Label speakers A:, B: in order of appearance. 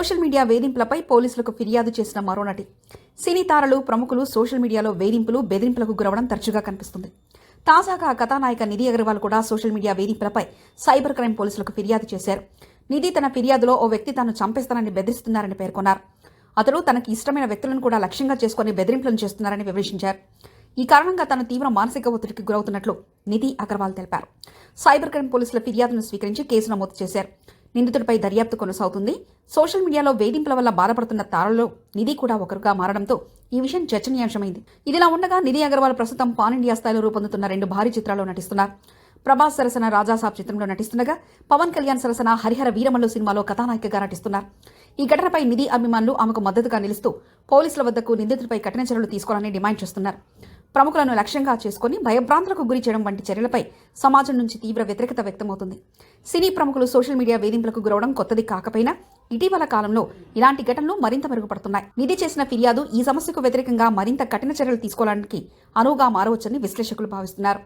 A: Social media వేధింపులపై పోలీసులకు ఫిర్యాదు చేసిన మరో నటి. సినీ తారలు ప్రముఖులు సోషల్ మీడియాలో వేధింపులు బెదిరింపులకు గురవడం తరచుగా కనిపిస్తుంది. తాజాగా కథానాయిక నిధి అగర్వాల్ కూడా సోషల్ మీడియా వేధింపులపై సైబర్ క్రైమ్ పోలీసులకు ఫిర్యాదు చేశారు. నిధి తన ఫిర్యాదులో ఓ వ్యక్తి తాను చంపేస్తానని బెదిరిస్తున్నారని పేర్కొన్నారు. అతడు తనకి ఇష్టమైన వ్యక్తులను కూడా లక్ష్యంగా చేసుకుని బెదిరింపులను చేస్తున్నారని వివరించారు ఈ కారణంగా తను తీవ్ర మానసిక ఒత్తిడికి గురవుతున్నట్లు నిధి అగర్వాల్ తెలిపారు. సైబర్ క్రైమ్ పోలీసుల ఫిర్యాదును స్వీకరించి కేసు నమోదు చేశారు. నిందితుడిపై దర్యాప్తు కొనసాగుతుంది. సోషల్ మీడియాలో వేధింపుల వల్ల బాధపడుతున్న తారలో నిధి కూడా ఒకరుగా మారడంతో ఈ విషయం చర్చనీయాంశమైంది. ఇదిలా ఉండగా నిధి అగర్వాల్ ప్రస్తుతం పాన్ ఇండియా స్థాయిలో రూపొందుతున్న రెండు భారీ చిత్రాల్లో నటిస్తున్నారు. ప్రభాస్ సరసన రాజాసాబ్ చిత్రంలో నటిస్తుండగా పవన్ కళ్యాణ్ సరసన హరిహర వీరమల్లు సినిమాలో కథానాయికగా నటిస్తున్నారు. ఈ ఘటనపై నిధి అభిమానులు ఆమెకు మద్దతుగా నిలుస్తూ పోలీసుల వద్దకు నిందితుడిపై కఠిన చర్యలు తీసుకోవాలని డిమాండ్ చేస్తున్నారు. ప్రముఖులను లక్ష్యంగా చేసుకుని భయభ్రాంతులకు గురి చేయడం వంటి చర్యలపై సమాజం నుంచి తీవ్ర వ్యతిరేకత వ్యక్తమవుతుంది. సినీ ప్రముఖులు సోషల్ మీడియా వేధింపులకు గురవడం కొత్తది కాకపోయినా ఇటీవల కాలంలో ఇలాంటి ఘటనలు మరింత మెరుగుపడుతున్నాయి. నిధి చేసిన ఫిర్యాదు ఈ సమస్యకు వ్యతిరేకంగా మరింత కఠిన చర్యలు తీసుకోవడానికి అనువుగా మారవచ్చని విశ్లేషకులు భావిస్తున్నారు.